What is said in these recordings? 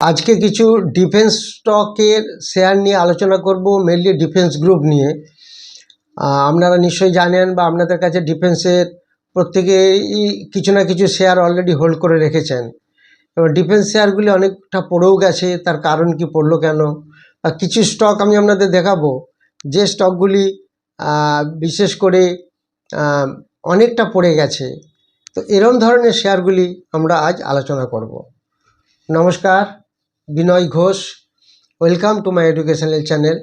আজকে কিছু ডিফেন্স স্টকের শেয়ার নিয়ে আলোচনা করব মেনলি ডিফেন্স গ্রুপ নিয়ে। আপনারা নিশ্চয়ই জানেন বা আপনাদের কাছে ডিফেন্সের প্রত্যেকেই কিছু না কিছু শেয়ার অলরেডি হোল্ড করে রেখেছেন। এবার ডিফেন্স শেয়ারগুলি অনেকটা পড়েও গেছে, তার কারণ কি পড়ল কেন? বা কিছু স্টক আমি আপনাদের দেখাবো, যে স্টকগুলি বিশেষ করে অনেকটা পড়ে গেছে। তো এরম ধরনের শেয়ারগুলি আমরা আজ আলোচনা করব। নমস্কার। Binoy Ghosh welcome to my educational channel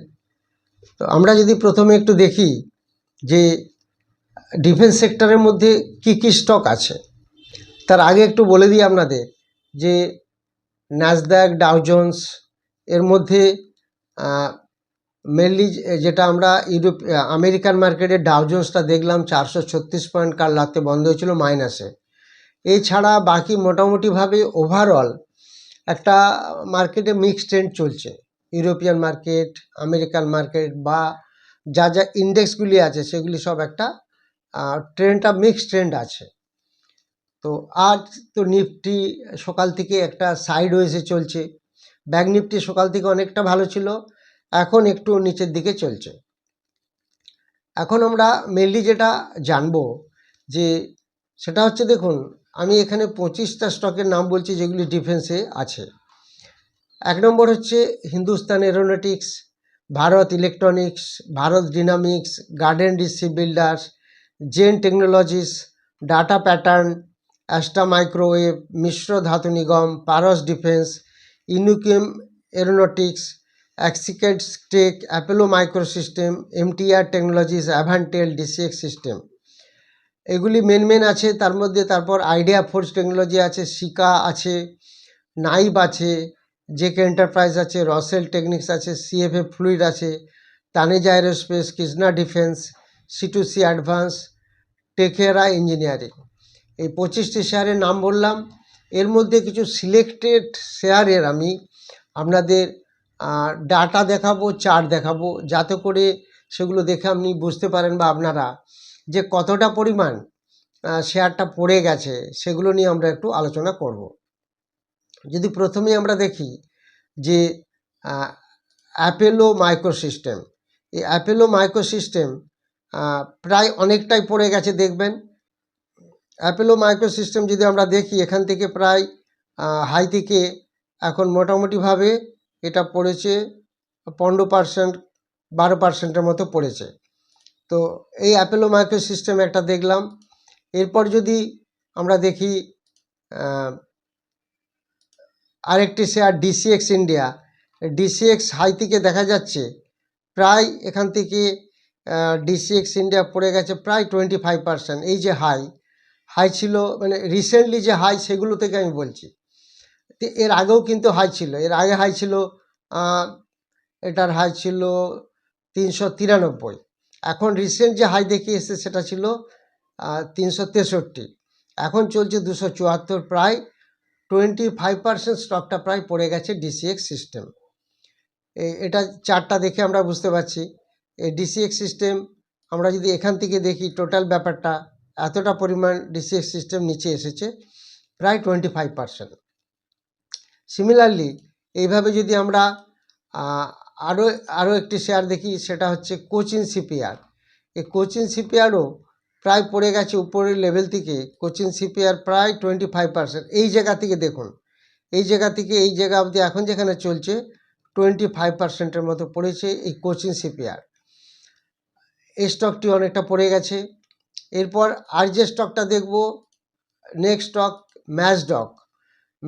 তো আমরা যদি প্রথমে একটু দেখি যে ডিফেন্স সেক্টরের মধ্যে কি কি স্টক আছে। তার আগে একটু বলে দিই আপনাদের যে ন্যাসদ্যাক ডাউজন্স এর মধ্যে মেনলি যেটা আমরা ইউরোপ আমেরিকান মার্কেটে ডাউজন্সটা দেখলাম চারশো ছত্রিশ পয়েন্ট কাল রাতে বন্ধ হয়েছিল মাইনাসে এছাড়া বাকি মোটামুটিভাবে ওভারঅল একটা মার্কেটে মিক্সড ট্রেন্ড চলছে। ইউরোপিয়ান মার্কেট আমেরিকান মার্কেট বা যা যা ইন্ডেক্সগুলি আছে, সেগুলি সব একটা ট্রেন্ডটা মিক্সড ট্রেন্ড আছে। তো আজ তো নিফটি সকাল থেকে একটা সাইড ওয়েসে চলছে। ব্যাক নিফটি সকাল থেকে অনেকটা ভালো ছিল, এখন একটু নিচের দিকে চলছে। এখন আমরা মেনলি যেটা জানব, যে সেটা হচ্ছে দেখুন আমি এখানে পঁচিশটা স্টকের নাম বলছি যেগুলি ডিফেন্সে আছে। এক নম্বর হচ্ছে Hindustan aeronautics, Bharat electronics, Bharat dynamics, garden DC builders, Zen technologies, data pattern, Astra microwave, Mishra Dhatu Nigam, Paras defence, ইনুকেম aeronautics অ্যাক্সিকেট tech, Apollo microsystem, MTAR technologies, Avantel DCX system. এগুলি মেন মেন আছে, তার মধ্যে তারপর idea force technology আছে Sika আছে নাইব আছে JK enterprise আছে রসেল টেকনিক্স আছে সিএফএ ফ্লুইড আছে Taneja aerospace Krishna defence C two C advance টেকেরা engineering এই পঁচিশটি শেয়ারের নাম বললাম। এর মধ্যে কিছু সিলেক্টেড শেয়ারের আমি আপনাদের ডাটা দেখাবো চার্ট দেখাবো, যাতে করে সেগুলো দেখে আপনি বুঝতে পারেন বা আপনারা যে কতটা পরিমাণ শেয়ারটা পড়ে গেছে সেগুলো নিয়ে আমরা একটু আলোচনা করব। যদি প্রথমে আমরা দেখি যে অ্যাপেলো মাইক্রোসিস্টেম এই অ্যাপেলো মাইক্রোসিস্টেম প্রায় অনেকটাই পড়ে গেছে দেখবেন। অ্যাপেলো মাইক্রোসিস্টেম যদি আমরা দেখি, এখান থেকে প্রায় হাই থেকে এখন মোটামুটিভাবে এটা পড়েছে, পনেরো পার্সেন্ট বারো পার্সেন্টের মতো পড়েছে। তো এই অ্যাপেলো মাইক্রো সিস্টেম একটা দেখলাম। এরপর যদি আমরা দেখি আরেকটি share DCX India DCX high থেকে দেখা যাচ্ছে, প্রায় এখান থেকে ডিসিএক্স ইন্ডিয়া পড়ে গেছে প্রায় টোয়েন্টি ফাইভ পার্সেন্ট এই যে হাই হাই ছিল মানে রিসেন্টলি যে হাই সেগুলো থেকে আমি বলছি। এর আগেও কিন্তু হাই ছিল। এর আগে হাই ছিল এটার হাই ছিল তিনশো তিরানব্বই। এখন রিসেন্ট যে হাই দেখে এসেছে সেটা ছিল তিনশো তেষট্টি। এখন চলছে দুশো চুয়াত্তর প্রায় টোয়েন্টি ফাইভ পার্সেন্ট স্টকটা প্রায় পড়ে গেছে ডিসিএক্স সিস্টেম এটা চারটা দেখে আমরা বুঝতে পারছি। এই ডিসিএক্স সিস্টেম আমরা যদি এখান থেকে দেখি টোটাল ব্যাপারটা, এতটা পরিমাণ ডিসিএক্স সিস্টেম নিচে এসেছে, প্রায় টোয়েন্টি ফাইভ পার্সেন্ট সিমিলারলি এইভাবে যদি আমরা আরও আরও একটি শেয়ার দেখি, সেটা হচ্ছে কোচিন সিপিআর এই কোচিন সিপিআরও প্রায় পড়ে গেছে উপরের লেভেল থেকে। কোচিন সিপিআর প্রায় টোয়েন্টি ফাইভ পার্সেন্ট এই জায়গা থেকে দেখুন, এই জায়গা থেকে, এই জায়গা অবধি এখন যেখানে চলছে টোয়েন্টি ফাইভ পার্সেন্টের মতো পড়েছে এই কোচিন সিপিআর এই স্টকটি অনেকটা পড়ে গেছে। এরপর আর যে স্টকটা দেখব নেক্সট স্টক ম্যাচডক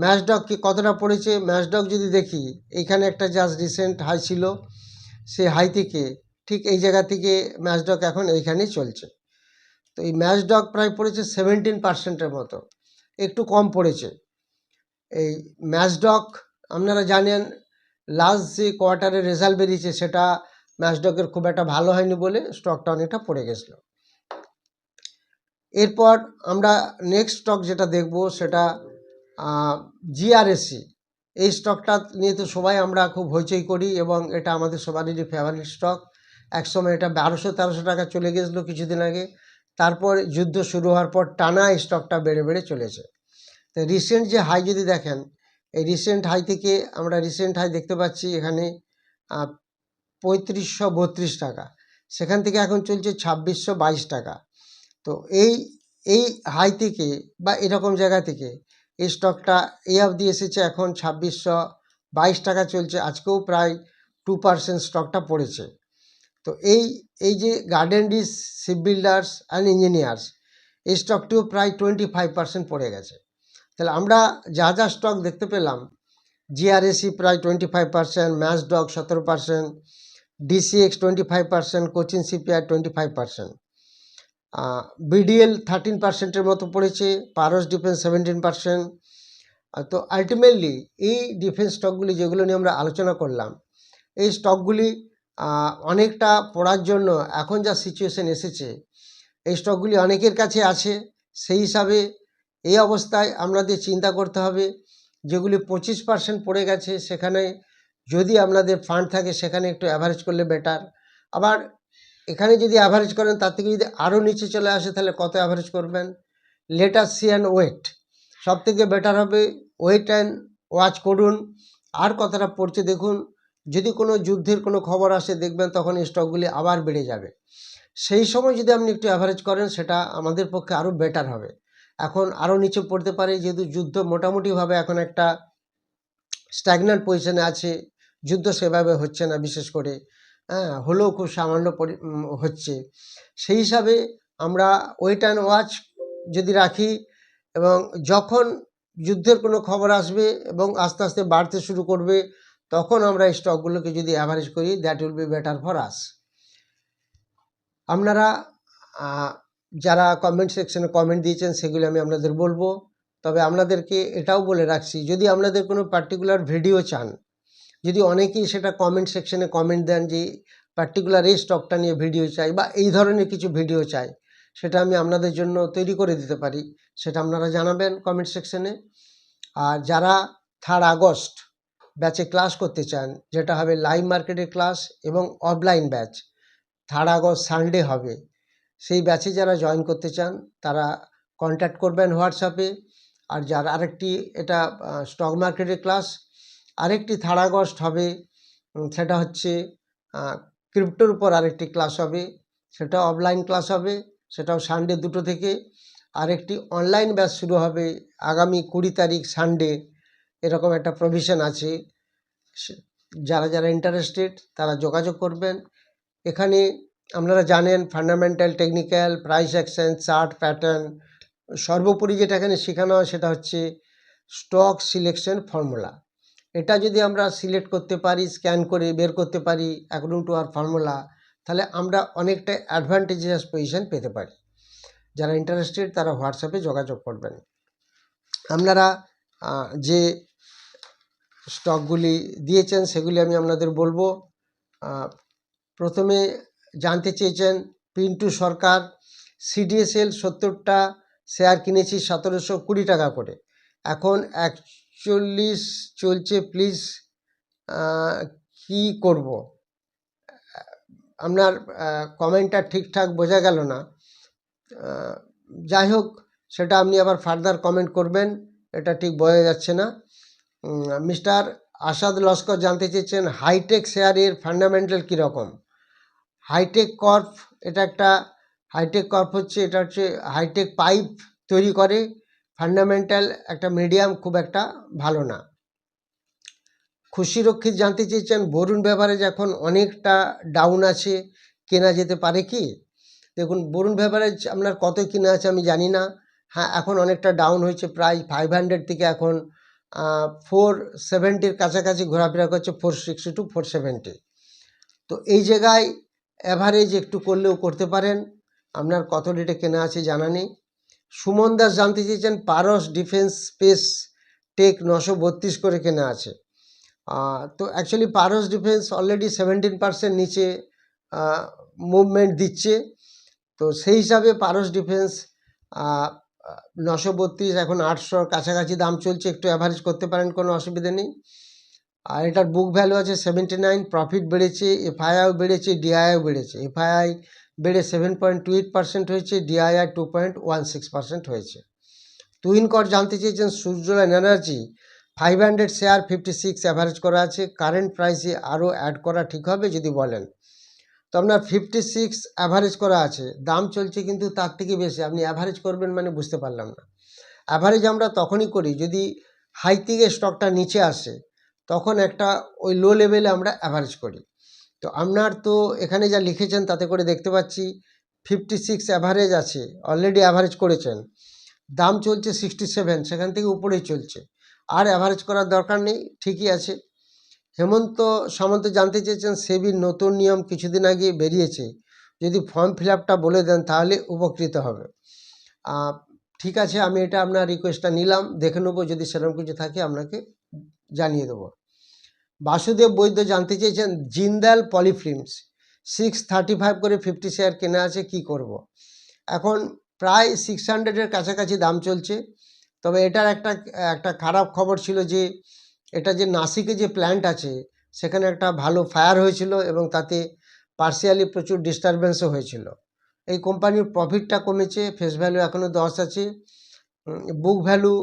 ম্যাচডক কি কতটা পড়েছে? ম্যাচডক যদি দেখি এইখানে একটা জাস্ট রিসেন্ট হাই ছিল, সে হাই থেকে ঠিক এই জায়গা থেকে ম্যাচডক এখন এইখানেই চলছে। তো এই ম্যাচডক প্রায় পড়েছে সেভেন্টিন পার্সেন্টের মতো, একটু কম পড়েছে। এই ম্যাচডক আপনারা জানেন লাস্ট যে কোয়ার্টারের রেজাল্ট বেরিয়েছে, সেটা ম্যাচডকের খুব একটা ভালো হয়নি বলে স্টকটা অনেকটা পড়ে গেছিল। এরপর আমরা নেক্সট স্টক যেটা দেখব, সেটা জিআরএসসি এই স্টকটা নিয়ে তো সবাই আমরা খুব হইচই করি এবং এটা আমাদের সবারই ফেভারিট স্টক একসময় এটা বারোশো তেরোশো টাকা চলে গেছিল কিছুদিন আগে। তারপর যুদ্ধ শুরু হওয়ার পর টানা এই স্টকটা বেড়ে বেড়ে চলেছে। তো রিসেন্ট যে হাই যদি দেখেন, এই রিসেন্ট হাই থেকে আমরা রিসেন্ট হাই দেখতে পাচ্ছি এখানে পঁয়ত্রিশশো বত্রিশ টাকা। সেখান থেকে এখন চলছে ছাব্বিশশো বাইশ টাকা। তো এই এই হাই থেকে বা এরকম জায়গা থেকে এই স্টকটা এই অবধি এসেছে, এখন ছাব্বিশশো বাইশ টাকা চলছে, আজকেও প্রায় টু পার্সেন্ট স্টকটা পড়েছে। তো এই এই যে গার্ডেন ডিস শিপ বিল্ডার্স অ্যান্ড ইঞ্জিনিয়ার্স এই স্টকটিও প্রায় টোয়েন্টি ফাইভ পার্সেন্ট পড়ে গেছে। তাহলে আমরা যা যা স্টক দেখতে পেলাম জিআরএসি প্রায় টোয়েন্টি ফাইভ পার্সেন্ট ম্যাচডগ সতেরো percent DCX twenty five percent Cochin CPI twenty five percent BDL thirteen পার্সেন্টের মতো পড়েছে পারস ডিফেন্স সেভেন্টিন পার্সেন্ট তো আলটিমেটলি এই ডিফেন্স স্টকগুলি যেগুলো নিয়ে আমরা আলোচনা করলাম, এই স্টকগুলি অনেকটা পড়ার জন্য এখন যা সিচুয়েশন এসেছে, এই স্টকগুলি অনেকের কাছে আছে। সেই হিসাবে এই অবস্থায় আমাদের চিন্তা করতে হবে, যেগুলি পঁচিশ পার্সেন্ট পড়ে গেছে, সেখানে যদি আপনাদের ফান্ড থাকে, সেখানে একটু অ্যাভারেজ করলে বেটার আবার এখানে যদি অ্যাভারেজ করেন, তার থেকে যদি আরও নিচে চলে আসে, তাহলে কত অ্যাভারেজ করবেন? লেটার সি অ্যান্ড ওয়েট সব থেকে বেটার হবে ওয়েট অ্যান্ড ওয়াচ করুন। আর কতটা পড়ছে দেখুন, যদি কোনো যুদ্ধের কোনো খবর আসে, দেখবেন তখন স্টকগুলি আবার বেড়ে যাবে। সেই সময় যদি আপনি একটু অ্যাভারেজ করেন, সেটা আমাদের পক্ষে আরও বেটার হবে। এখন আরও নিচে পড়তে পারে, যেহেতু যুদ্ধ মোটামুটিভাবে এখন একটা স্ট্যাগন্যান্ট পজিশনে আছে। যুদ্ধ সেভাবে হচ্ছে না, বিশেষ করে হ্যাঁ হলেও খুব সামান্য পরি- হচ্ছে। সেই হিসাবে আমরা ওয়েট অ্যান্ড ওয়াচ যদি রাখি এবং যখন যুদ্ধের কোনো খবর আসবে এবং আস্তে আস্তে বাড়তে শুরু করবে, তখন আমরা এই স্টকগুলোকে যদি অ্যাভারেজ করি that will be better for us আপনারা যারা কমেন্ট সেকশনে কমেন্ট দিয়েছেন, সেগুলি আমি আপনাদের বলব। তবে আপনাদেরকে এটাও বলে রাখছি, যদি আপনাদের কোনো পার্টিকুলার ভিডিও চান যদি অনেকেই সেটা কমেন্ট সেকশনে কমেন্ট দেন যে পার্টিকুলার এই স্টকটা নিয়ে ভিডিও চাই বা এই ধরনের কিছু ভিডিও চাই, সেটা আমি আপনাদের জন্য তৈরি করে দিতে পারি। সেটা আপনারা জানাবেন কমেন্ট সেকশনে আর যারা থার্ড আগস্ট ব্যাচে ক্লাস করতে চান, যেটা হবে লাইভ মার্কেটের ক্লাস এবং offline batch third August Sunday হবে। সেই ব্যাচে যারা জয়েন করতে চান, তারা কন্ট্যাক্ট করবেন হোয়াটসঅ্যাপে আর যার আরেকটি, এটা স্টক মার্কেটের ক্লাস আরেকটি থার্ড আগস্ট হবে সেটা হচ্ছে ক্রিপ্টোর উপর আরেকটি ক্লাস হবে সেটা অফলাইন ক্লাস হবে, সেটাও সানডে দুটো থেকে। আরেকটি অনলাইন ব্যাচ শুরু হবে আগামী কুড়ি তারিখ সানডে, এরকম একটা প্রভিশন আছে। যারা যারা ইন্টারেস্টেড তারা যোগাযোগ করবেন। এখানে আপনারা জানেন fundamental technical price action chart pattern সর্বোপরি যেটা এখানে শেখানো হয় সেটা হচ্ছে স্টক সিলেকশন ফর্মুলা এটা যদি আমরা সিলেক্ট করতে পারি স্ক্যান করে বের করতে পারি অ্যাকর্ডিং টু আর ফর্মুলা তাহলে আমরা অনেকটা অ্যাডভান্টেজিয়াস পজিশন পেতে পারি। যারা ইন্টারেস্টেড তারা হোয়াটসঅ্যাপে যোগাযোগ করবেন। আপনারা যে স্টকগুলি দিয়েছেন, সেগুলি আমি আপনাদের বলব। প্রথমে জানতে চেয়েছেন পিন্টু সরকার সিডিএসএল সত্তরটা শেয়ার কিনেছি সতেরোশো কুড়ি টাকা করে। এখন একচল্লিশ চলছে প্লিজ কি করব? আপনার কমেন্টটা ঠিকঠাক বোঝা গেল না। যাই হোক, সেটা আপনি আবার ফার্দার কমেন্ট করবেন, এটা ঠিক বোঝা যাচ্ছে না। মিস্টার আসাদ লস্কর জানতে চেয়েছেন হাইটেক শেয়ারের ফান্ডামেন্টাল কীরকম? হাইটেক কর্প এটা একটা হাইটেক কর্প হচ্ছে, এটা হচ্ছে হাইটেক পাইপ তৈরি করে। ফান্ডামেন্টাল একটা মিডিয়াম খুব একটা ভালো না। খুশি রক্ষিত জানতে চেয়েছেন, বরুণ ব্যাপারে এখন অনেকটা ডাউন আছে, কেনা যেতে পারে কি? দেখুন, বরুণ ভেভারেজ আপনার কত কিনা আছে আমি জানি না। হ্যাঁ এখন অনেকটা ডাউন হয়েছে, প্রায় ফাইভ হান্ড্রেড থেকে এখন ফোর সেভেন্টির কাছাকাছি ঘোরাফেরা করছে four sixty two four seventy তো এই জায়গায় অ্যাভারেজ একটু করলেও করতে পারেন। আপনার কত রেটে কেনা আছে জানা নেই। সুমন দাস জানতে চেয়েছেন, পারস ডিফেন্স স্পেস টেক নশো বত্রিশ করে কেনা আছে। তো actually Paras defence already seventeen percent নিচে মুভমেন্ট দিচ্ছে। তো সেই হিসাবে পারস ডিফেন্স নশো বত্রিশ, এখন আটশোর কাছাকাছি দাম চলছে, একটু অ্যাভারেজ করতে পারেন, কোনো অসুবিধা নেই। আর এটার বুক ভ্যালু আছে সেভেন্টি নাইন প্রফিট বেড়েছে এফআইআইও বেড়েছে ডিআইও বেড়েছে। এফআইআই বেড়ে seven point two eight percent হয়েছে DII two point one six percent হয়েছে। টুইন কর জানতে চেয়েছেন সূর্যলাইন energy five hundred share fifty six average করা আছে কারেন্ট প্রাইসে আরও অ্যাড করা ঠিক হবে যদি বলেন। তো আপনার ফিফটি সিক্স অ্যাভারেজ করা আছে, দাম চলছে কিন্তু তার থেকে বেশি, আপনি অ্যাভারেজ করবেন মানে বুঝতে পারলাম না। অ্যাভারেজ আমরা তখনই করি যদি হাই থেকে স্টকটা নিচে আসে, তখন একটা ওই লো লেভেলে আমরা অ্যাভারেজ করি। তো আপনার তো এখানে যা লিখেছেন তাতে করে দেখতে পাচ্ছি ফিফটি সিক্স অ্যাভারেজ আছে অলরেডি অ্যাভারেজ করেছেন। দাম চলছে সিক্সটি সেভেন সেখান থেকে উপরেই চলছে। আর অ্যাভারেজ করার দরকার নেই, ঠিকই আছে। হেমন্ত সামন্ত জানতে চেয়েছেন সেবির নতুন নিয়ম কিছুদিন আগে বেরিয়েছে। যদি ফর্ম ফিল বলে দেন, তাহলে উপকৃত হবে। ঠিক আছে, আমি এটা আপনার রিকোয়েস্টটা নিলাম, দেখে নেব, যদি সেরকম কিছু থাকে, আপনাকে জানিয়ে দেবো। বাসুদেব বৈদ্য জানতে চেয়েছেন, Jindal polyfilms. Six thirty five করে ফিফটি শেয়ার কেনা আছে, কি করব। এখন প্রায় সিক্স হান্ড্রেডের কাছাকাছি দাম চলছে। তবে এটার একটা একটা খারাপ খবর ছিল যে, এটা যে নাসিকে যে প্ল্যান্ট আছে, সেখানে একটা ভালো ফায়ার হয়েছিল এবং তাতে পার্সিয়ালি প্রচুর ডিস্টারবেন্সও হয়েছিল। এই কোম্পানির প্রফিটটা কমেছে, ফেস ভ্যালু এখনও দশ আছে। বুক ভ্যালু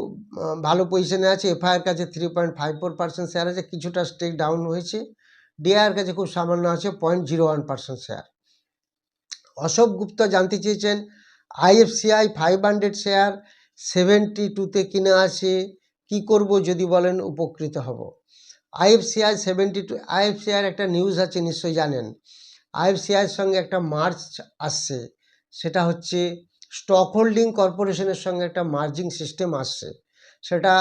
ভালো পজিশনে আছে এফআইআর কাছে three point five four percent share আছে, কিছুটা স্টেক ডাউন হয়েছে। ডিআইআর কাছে খুব সামান্য আছে point zero one percent share Ashok Gupta জানতে চেয়েছেন IFCI five hundred share seventy টুতে কিনে আছে, কি করব যদি বলেন, উপকৃত হব। আইএফসিআই সেভেন্টি টু আইএফসিআইয়ের একটা নিউজ আছে, নিশ্চয়ই জানেন। আইএফসিআইয়ের সঙ্গে একটা মার্চ আসছে, সেটা হচ্ছে স্টক হোল্ডিং কর্পোরেশনের সঙ্গে একটা মার্জিং সিস্টেম আসছে। সেটা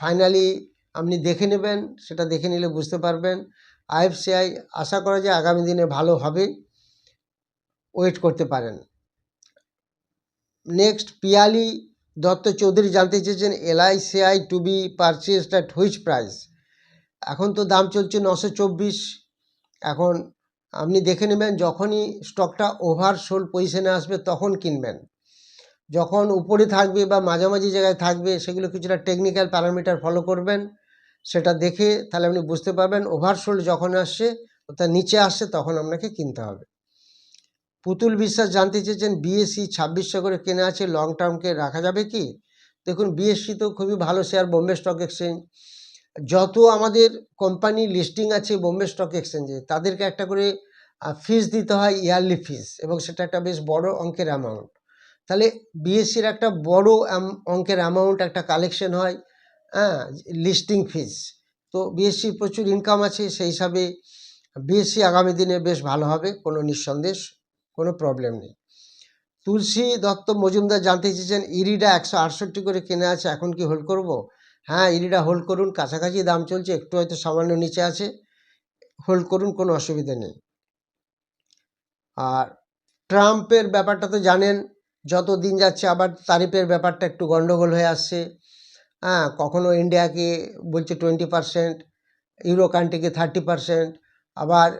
ফাইনালি আপনি দেখে নেবেন, সেটা দেখে নিলে বুঝতে পারবেন। আইএফসিআই আশা করা যায় আগামী দিনে ভালো হবে, ওয়েট করতে পারেন। নেক্সট, পিয়ালি দত্ত চৌধুরী জানতে চেয়েছেন LICI to be purchased at which price এখন তো দাম চলছে নশো চব্বিশ। এখন আপনি দেখে নেবেন, যখনই স্টকটা ওভার সোল পজিশনে আসবে, তখন কিনবেন। যখন উপরে থাকবে বা মাঝামাঝি জায়গায় থাকবে, সেগুলো কিছুটা টেকনিক্যাল প্যারামিটার ফলো করবেন, সেটা দেখে তাহলে আপনি বুঝতে পারবেন ওভারসোল্ড যখন আসছে অর্থাৎ নিচে আসছে তখন আপনাকে কিনতে হবে। পুতুল বিশ্বাস জানতে চেয়েছেন বিএসসি ছাব্বিশশো করে কেনা আছে লং টার্মকে রাখা যাবে কি? দেখুন বিএসসি তো খুবই ভালো শেয়ার বোম্বে স্টক এক্সচেঞ্জ যত আমাদের কোম্পানি লিস্টিং আছে বোম্বে স্টক এক্সচেঞ্জে তাদেরকে একটা করে ফিস দিতে হয় ইয়ারলি ফিস এবং সেটা একটা বেশ বড় অঙ্কের অ্যামাউন্ট তাহলে বিএসসির একটা বড় অঙ্কের অ্যামাউন্ট একটা কালেকশন হয় হ্যাঁ লিস্টিং ফিস তো বিএসসির প্রচুর ইনকাম আছে, সেই হিসাবে বিএসসি আগামী দিনে বেশ ভালো হবে, কোনো নিঃসন্দেশ কোনো প্রবলেম নেই। তুলসী দত্ত মজুমদার জানতে চেয়েছেন, ইরিডা একশো আটষট্টি করে কেনা আছে, এখন কি হোল্ড করব? হ্যাঁ ইরিডা হোল্ড করুন, কাছাকাছি দাম চলছে, একটু হয়তো সামান্য নিচে আছে হোল্ড করুন, কোনো অসুবিধা নেই। আর ট্রাম্পের ব্যাপারটা তো জানেন যত দিন যাচ্ছে আবার তারিফের ব্যাপারটা একটু গন্ডগোল হয়ে আসছে। হ্যাঁ কখনো ইন্ডিয়াকে বলছে টোয়েন্টি পারসেন্ট ইউরো কান্ট্রিকে থার্টি পারসেন্ট আবার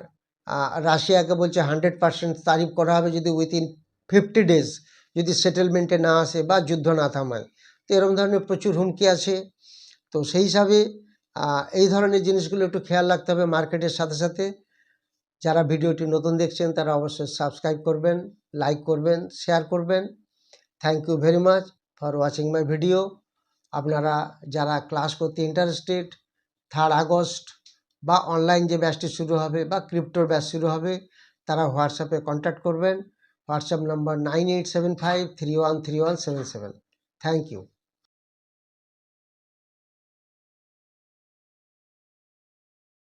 রাশিয়াকে বলছে হান্ড্রেড পারসেন্ট তারিফ করা হবে যদি উইথিন ফিফটি ডেজ যদি সেটেলমেন্টে না আসে বা যুদ্ধ না থামায়। তো এরকম ধরনের প্রচুর হুমকি আছে। তো সেই হিসাবে এই ধরনের জিনিসগুলো একটু খেয়াল রাখতে হবে মার্কেটের সাথে সাথে। যারা ভিডিওটি নতুন দেখছেন তারা অবশ্যই সাবস্ক্রাইব করবেন। লাইক করবেন শেয়ার করবেন। Thank you very much for watching my video আপনারা যারা ক্লাস করতে ইন্টারেস্টেড থার্ড আগস্ট বা অনলাইন যে ব্যাচটি শুরু হবে বা ক্রিপ্টোর ব্যাচ শুরু হবে, তারা হোয়াটসঅ্যাপে কন্ট্যাক্ট করবেন। WhatsApp number nine eight seven five three one three one seven seven thank you